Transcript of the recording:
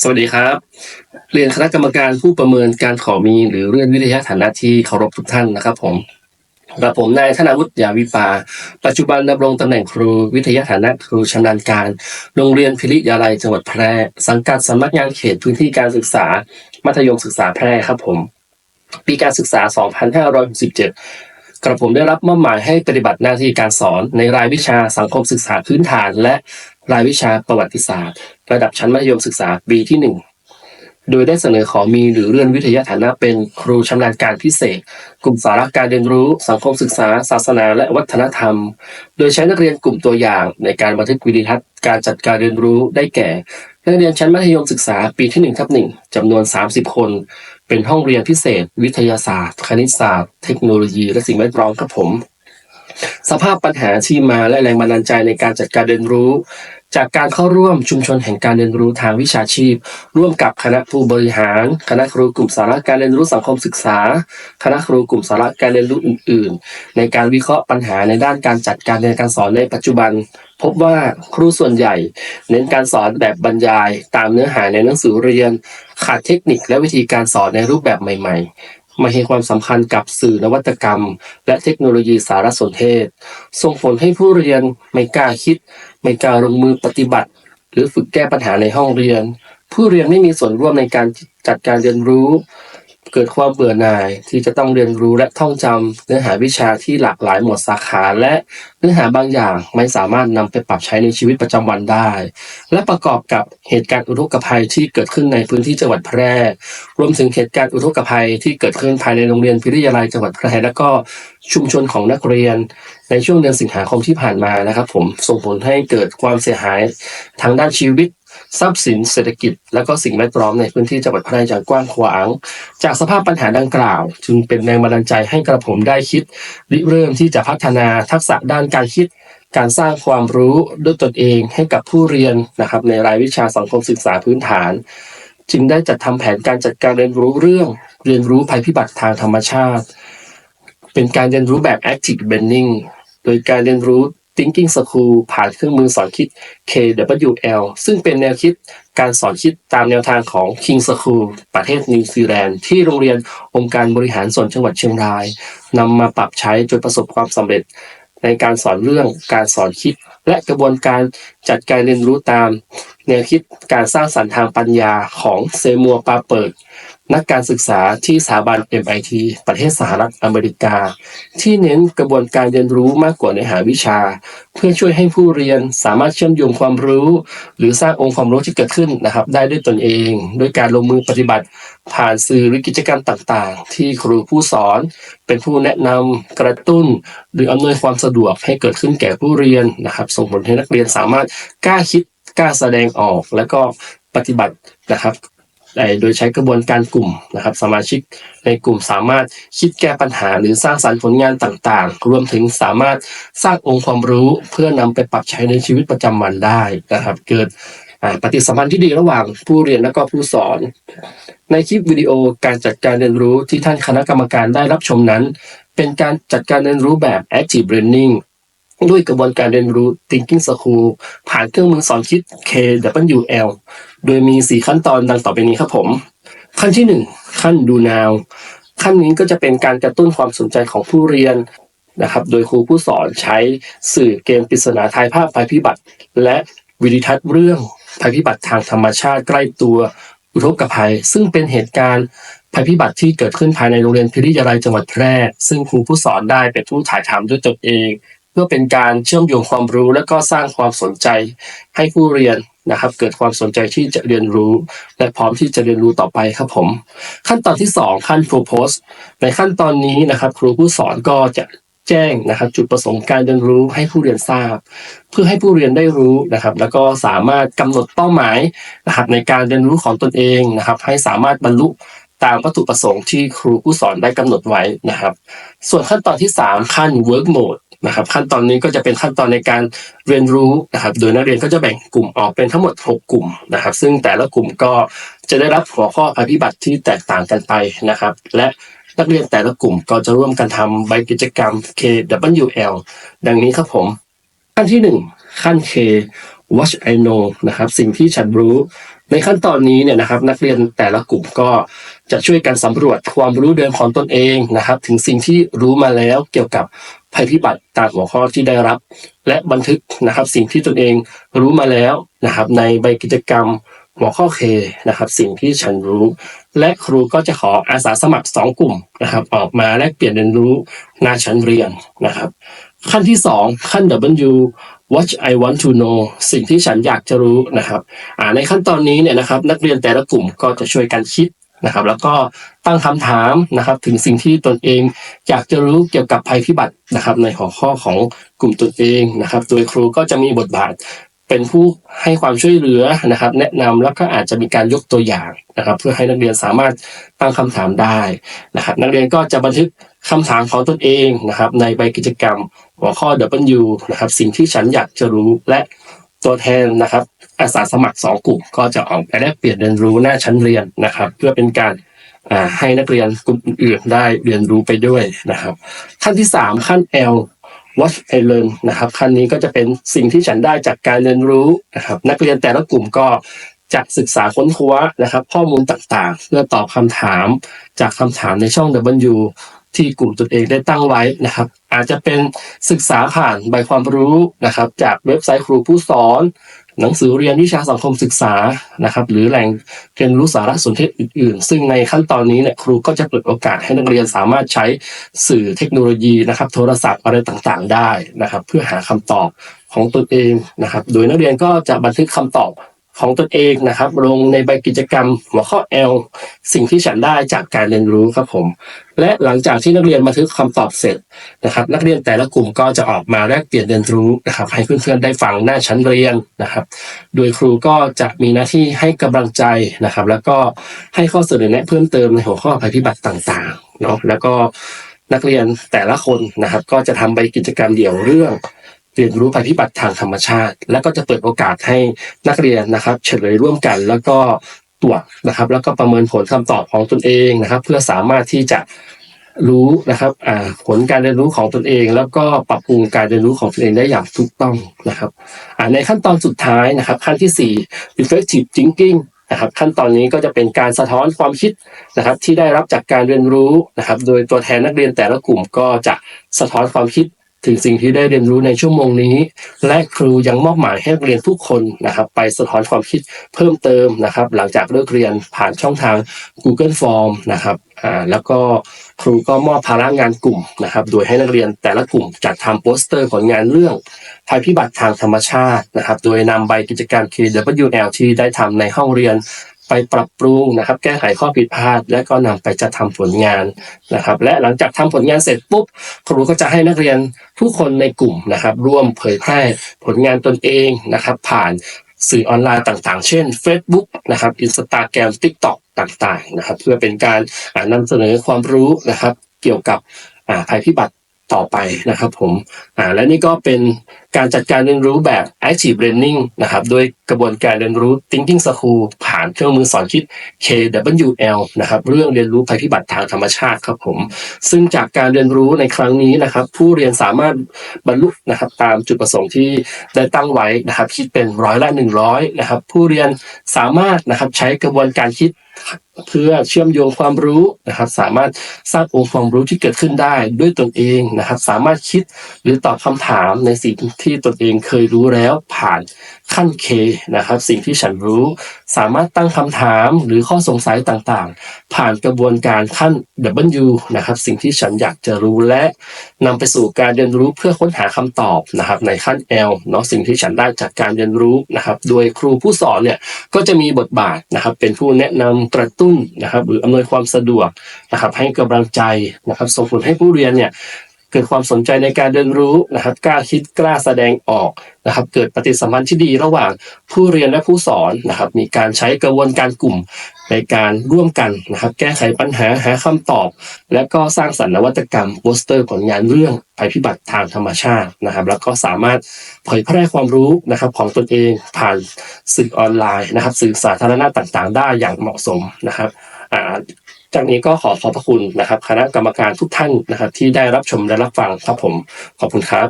สวัสดีครับ เรียนคณะกรรมการผู้ประเมินการขอมี หรือเลื่อนวิทยาฐานะที่เคารพทุกท่านนะครับ ผมกระผมนายธนวุฒิยาวิปา ปัจจุบันดำรงตำแหน่งครูวิทยาฐานะครูชำนาญการ โรงเรียนพิริยาลัยจังหวัดแพร่ สังกัดสำนักงานเขตพื้นที่การศึกษา มัธยมศึกษาแพร่ครับผม ปีการศึกษา 2567 กระผมได้รับมอบหมายให้ปฏิบัติหน้าที่การสอนในรายวิชาสังคมศึกษาพื้นฐาน และ รายวิชาประวัติศาสตร์ ระดับชั้นมัธยมศึกษาปีที่ 1 โดยได้เสนอขอมีหรือเลื่อนวิทยาฐานะเป็นครูชำนาญการพิเศษ กลุ่มสาระการเรียนรู้ สังคมศึกษา ศาสนา และวัฒนธรรม โดยใช้นักเรียนกลุ่มตัวอย่างในการบันทึกวิดีทัศน์การจัดการเรียนรู้ได้แก่นักเรียนชั้นมัธยมศึกษาปีที่1ทับ1จำนวน 30 คน เป็นห้องเรียนพิเศษ วิทยาศาสตร์ คณิตศาสตร์ เทคโนโลยี และสิ่งแวดล้อมครับผมสภาพปัญหาที่มาและแรงบันดาลใจในการจัดการเรียนรู้ จากการเข้าร่วมชุมชนแห่งการเรียนรู้ทางวิชาชีพ ร่วมกับคณะผู้บริหาร คณะครูกลุ่มสาระการเรียนรู้สังคมศึกษา คณะครูกลุ่มสาระการเรียนรู้อื่น ๆ ในการวิเคราะห์ปัญหาในด้านการจัดการเรียนการสอนในปัจจุบัน พบว่าครูส่วนใหญ่ เน้นการสอนแบบบรรยาย ตามเนื้อหาในหนังสือเรียน ขาดเทคนิคและวิธีการสอนในรูปแบบใหม่ ๆ ไม่ให้ความสำคัญกับสื่อนวัตกรรม และเทคโนโลยีสารสนเทศ ส่งผลให้ผู้เรียนไม่กล้าคิด ไม่กล้าลงมือปฏิบัติ หรือฝึกแก้ปัญหาในห้องเรียน ผู้เรียนไม่มีส่วนร่วมในการจัดการเรียนรู้ เกิดความเบื่อหน่ายที่จะต้องเรียนรู้และท่องจำเนื้อหาวิชาที่หลากหลายหมวดสาขาและเนื้อหาบางอย่างไม่สามารถนำไปปรับใช้ในชีวิตประจำวันได้ และประกอบกับเหตุการณ์อุทกภัยที่เกิดขึ้นในพื้นที่จังหวัดแพร่ รวมถึงเหตุการณ์อุทกภัยที่เกิดขึ้นภายในโรงเรียนพิริยาลัยจังหวัดแพร่และก็ชุมชนของนักเรียน ในช่วงเดือนสิงหาคมที่ผ่านมานะครับ ผมส่งผลให้เกิดความเสียหายทางด้านชีวิต ทรัพย์สินเศรษฐกิจ และก็สิ่งแวดล้อมในพื้นที่จังหวัดพร่อย่างกว้างขวาง จากสภาพปัญหาดังกล่าว จึงเป็นแรงบันดาลใจให้กระผมได้คิดริเริ่มที่จะพัฒนาทักษะด้านการคิด การสร้างความรู้ด้วยตนเองให้กับผู้เรียนนะครับในรายวิชาสังคมศึกษาพื้นฐาน จึงได้จัดทำแผนการจัดการเรียนรู้เรื่องเรียนรู้ภัยพิบัติทางธรรมชาติ เป็นการเรียนรู้แบบ active learning โดยการเรียนรู้ Thinking School ผ่านเครื่องมือสอนคิด KWL ซึ่งเป็นแนวคิดการสอนคิดตามแนวทางของ King School ประเทศนิวซีแลนด์ที่โรงเรียนองค์การบริหารส่วนจังหวัดเชียงรายนำมาปรับใช้จนประสบความสำเร็จ ในการสอนเรื่องการสอนคิด และกระบวนการจัดการเรียนรู้ตาม แนวคิดการสร้างสรรค์ทางปัญญาของเซมัวปาเปิด นักการศึกษาที่สถาบัน MIT ประเทศสหรัฐอเมริกา ที่เน้นกระบวนการเรียนรู้มากกว่าเนื้อหาวิชา เพื่อช่วยให้ผู้เรียนสามารถเชื่อมโยงความรู้ หรือสร้างองค์ความรู้ที่เกิดขึ้นนะครับ ได้ด้วยตนเองด้วยการลงมือปฏิบัติ ผ่านสื่อหรือกิจกรรมต่างๆ ที่ครูผู้สอน เป็นผู้แนะนำกระตุ้น หรืออำนวยความสะดวกให้เกิดขึ้นแก่ผู้เรียนนะครับ ส่งผลให้นักเรียนสามารถกล้าคิด กล้าแสดงออกและก็ปฏิบัตินะครับโดยใช้กระบวนการกลุ่มนะครับ สมาชิกในกลุ่มสามารถคิดแก้ปัญหาหรือสร้างสรรค์ผลงานต่างๆ รวมถึงสามารถสร้างองค์ความรู้เพื่อนำไปปรับใช้ในชีวิตประจำวันได้นะครับ เกิดปฏิสัมพันธ์ที่ดีระหว่างผู้เรียนและก็ผู้สอน ในคลิปวิดีโอการจัดการเรียนรู้ที่ท่านคณะกรรมการได้รับชมนั้น เป็นการจัดการเรียนรู้แบบ active learning ด้วยกระบวนการเรียนรู้ Thinking School ผ่านเครื่องมือสอนคิด KWL โดยมี 4 ขั้นตอนดังต่อไปนี้ครับผม ขั้นที่ 1 ขั้นดูนาวขั้นนี้ก็จะเป็นการกระตุ้นความสนใจของผู้เรียนนะครับ โดยครูผู้สอนใช้สื่อเกมปริศนาทายภาพภัยพิบัติ และวิดิทัศน์เรื่องภัยพิบัติทางธรรมชาติใกล้ตัวอุทกภัย ซึ่งเป็นเหตุการณ์ภัยพิบัติที่เกิดขึ้นภายในโรงเรียนพิริยาลัยจังหวัดแพร่ ซึ่งครูผู้สอนได้เป็นผู้ถ่ายทำด้วยตนเอง พื่อเป็นการเชื่อมโยงความรู้ และก็สร้างความสนใจให้ผู้เรียนนะครับ เกิดความสนใจที่จะเรียนรู้ และพร้อมที่จะเรียนรู้ต่อไปครับผม ขั้นตอนที่ 2 ขั้น propose ในขั้นตอนนี้นะครับ ครูผู้สอนก็จะแจ้งนะครับจุดประสงค์การเรียนรู้ให้ผู้เรียนทราบ เพื่อให้ผู้เรียนได้รู้นะครับ แล้วก็สามารถกำหนดเป้าหมายนะครับในการเรียนรู้ของตนเองนะครับ ให้สามารถบรรลุตามวัตถุประสงค์ที่ครูผู้สอนได้กำหนดไว้นะครับ ส่วนขั้นตอนที่ 3 ขั้น work mode นะครับขั้นตอนนี้ก็จะเป็นขั้นตอนในการเรียนรู้นะครับ โดยนักเรียนก็จะแบ่งกลุ่มออกเป็นทั้งหมด 6 กลุ่มนะครับ ซึ่งแต่ละกลุ่มก็จะได้รับหัวข้อภัยพิบัติที่แตกต่างกันไปนะครับ และนักเรียนแต่ละกลุ่มก็จะร่วมกันทำใบกิจกรรม KWL ดังนี้ครับผม ขั้นที่ 1 ขั้น K what I know นะครับสิ่งที่ฉันรู้ ในขั้นตอนนี้เนี่ยนะครับนักเรียนแต่ละกลุ่มก็จะช่วยกันสำรวจความรู้เดิมของตนเองนะครับ ถึงสิ่งที่รู้มาแล้วเกี่ยวกับ ภัยพิบัติตามหัวข้อที่ได้รับ และบันทึกนะครับสิ่งที่ตนเองรู้มาแล้วนะครับ ในใบกิจกรรมหัวข้อเคนะครับ สิ่งที่ฉันรู้ และครูก็จะขออาสาสมัครสองกลุ่มนะครับ ออกมาแลกเปลี่ยนเรียนรู้หน้าชั้นเรียนนะครับ ขั้นที่สองขั้น W what I want to know สิ่งที่ฉันอยากจะรู้นะครับในขั้นตอนนี้เนี่ยนะครับ นักเรียนแต่ละกลุ่มก็จะช่วยกันคิด นะครับ แล้วก็ตั้งคำถามนะครับ ถึงสิ่งที่ตนเองอยากจะรู้เกี่ยวกับภัยพิบัตินะครับ ในหัวข้อของกลุ่มตนเองนะครับ โดยครูก็จะมีบทบาทเป็นผู้ให้ความช่วยเหลือนะครับ แนะนำแล้วก็อาจจะมีการยกตัวอย่างนะครับ เพื่อให้นักเรียนสามารถตั้งคำถามได้นะครับ นักเรียนก็จะบันทึกคำถามของตนเองนะครับ ในใบกิจกรรมหัวข้อ W นะครับ สิ่งที่ฉันอยากจะรู้และตัวแทนนะครับ อาสาสมัครสองกลุ่ม ก็จะออกไปแลกเปลี่ยนเรียนรู้หน้าชั้นเรียนนะครับ เพื่อเป็นการให้นักเรียนกลุ่มอื่นได้เรียนรู้ไปด้วยนะครับ ขั้นที่สามขั้น L Watch I Learn นะครับขั้นนี้ก็จะเป็นสิ่งที่ฉันได้จากการเรียนรู้นะครับนักเรียนแต่ละกลุ่มก็จะศึกษาค้นคว้านะครับ ข้อมูลต่างๆ เพื่อตอบคำถามจากคำถามในช่อง W ที่กลุ่มตนเองได้ตั้งไว้นะครับ อาจจะเป็นศึกษาผ่านใบความรู้นะครับ จากเว็บไซต์ครูผู้สอน หนังสือเรียนวิชาสังคมศึกษานะครับ หรือแหล่งเรียนรู้สารสนเทศอื่น ๆ ซึ่งในขั้นตอนนี้เนี่ยครูก็จะเปิดโอกาสให้นักเรียนสามารถใช้สื่อเทคโนโลยีนะครับ โทรศัพท์อะไรต่างๆ ได้นะครับ เพื่อหาคำตอบของตนเองนะครับ โดยนักเรียนก็จะบันทึกคำตอบ ของตนเองนะครับ ลงในใบกิจกรรมหัวข้อ L สิ่งที่ฉันได้จากการเรียนรู้ครับผม และหลังจากที่นักเรียนบันทึกคำตอบเสร็จนะครับ นักเรียนแต่ละกลุ่มก็จะออกมาแลกเปลี่ยนเรียนรู้นะครับ ให้เพื่อนๆได้ฟังหน้าชั้นเรียนนะครับ โดยครูก็จะมีหน้าที่ให้กำลังใจนะครับ แล้วก็ให้ข้อเสนอแนะเพิ่มเติมในหัวข้อภัยพิบัติต่างๆเนาะแล้วก็นักเรียนแต่ละคนนะครับ ก็จะทำใบกิจกรรมเดี่ยวเรื่อง เรียนรู้ภัยพิบัติทางธรรมชาติ และก็จะเปิดโอกาสให้นักเรียนนะครับ เฉลยร่วมกัน แล้วก็ตรวจนะครับ แล้วก็ประเมินผลคำตอบของตนเองนะครับ เพื่อสามารถที่จะรู้นะครับอ่าผลการเรียนรู้ของตนเอง แล้วก็ปรับปรุงการเรียนรู้ของตนเองได้อย่างถูกต้องนะครับอ่าในขั้นตอนสุดท้ายนะครับ ขั้นที่สี่ reflective thinking นะครับขั้นตอนนี้ก็จะเป็นการสะท้อนความคิดนะครับที่ได้รับจากการเรียนรู้นะครับ โดยตัวแทนนักเรียนแต่ละกลุ่มก็จะสะท้อนความคิด ถึงสิ่งที่ได้เรียนรู้ในชั่วโมงนี้ และครูยังมอบหมายให้นักเรียนทุกคนนะครับ ไปสะท้อนความคิดเพิ่มเติมนะครับ หลังจากเลิกเรียนผ่านช่องทาง Google Form นะครับอ่าแล้วก็ครูก็มอบภาระงานกลุ่มนะครับ โดยให้นักเรียนแต่ละกลุ่มจัดทำโปสเตอร์ผลงานเรื่องภัยพิบัติทางธรรมชาตินะครับ โดยนำใบกิจกรรม KWL ที่ได้ทำในห้องเรียน ไปปรับปรุงนะครับ แก้ไขข้อผิดพลาด และก็นำไปจัดทำผลงานนะครับ และหลังจากทำผลงานเสร็จปุ๊บครูก็จะให้นักเรียนทุกคนในกลุ่มนะครับ ร่วมเผยแพร่ผลงานตนเองนะครับ ผ่านสื่อออนไลน์ต่างๆ เช่น Facebook นะครับ Instagram TikTok ต่างๆนะครับ เพื่อเป็นการอ่านำเสนอความรู้นะครับ เกี่ยวกับภัยพิบัติ ต่อไปนะครับผมอ่าและนี่ก็เป็นการจัดการเรียนรู้แบบ active learning นะครับโดยกระบวนการเรียนรู้ thinking school ผ่านเครื่องมือสอนคิด KWL นะครับเรื่องเรียนรู้ภัยพิบัติทางธรรมชาติครับผม ซึ่งจากการเรียนรู้ในครั้งนี้นะครับ ผู้เรียนสามารถบรรลุนะครับตามจุดประสงค์ที่ได้ตั้งไว้นะครับ คิดเป็นร้อยละหนึ่งร้อยนะครับผู้เรียนสามารถนะครับใช้กระบวนการคิด เพื่อเชื่อมโยงความรู้นะครับ สามารถสร้างองค์ความรู้ที่เกิดขึ้นได้ด้วยตนเองนะครับ สามารถคิดหรือตอบคำถามในสิ่งที่ตนเองเคยรู้แล้วผ่านขั้น K นะครับ สิ่งที่ฉันรู้ สามารถตั้งคำถามหรือข้อสงสัยต่างๆ ผ่านกระบวนการขั้น W นะครับ สิ่งที่ฉันอยากจะรู้และนำไปสู่การเรียนรู้เพื่อค้นหาคำตอบนะครับ ในขั้น L เนาะสิ่งที่ฉันได้จากการเรียนรู้นะครับ โดยครูผู้สอนเนี่ยก็จะมีบทบาทนะครับ เป็นผู้แนะนำกระตุ้นนะครับหรืออำนวยความสะดวกนะครับให้กำลังใจนะครับส่งผลให้ผู้เรียนเนี่ย เกิดความสนใจในการเรียนรู้นะครับกล้าคิดกล้าแสดงออกนะครับ เกิดปฏิสัมพันธ์ที่ดีระหว่างผู้เรียนและผู้สอนนะครับ มีการใช้กระบวนการกลุ่มในการร่วมกันนะครับ แก้ไขปัญหาหาคำตอบ และก็สร้างสรรค์นวัตกรรมโปสเตอร์ผลงานเรื่องภัยพิบัติทางธรรมชาตินะครับ แล้วก็สามารถเผยแพร่ความรู้นะครับของตนเองผ่านสื่อออนไลน์นะครับ สื่อสาธารณะต่างๆ ได้อย่างเหมาะสมนะครับอ่า จากนี้ก็ขอขอบพระคุณนะครับ คณะกรรมการทุกท่านนะครับ ที่ได้รับชมและรับฟังครับผมขอบคุณครับ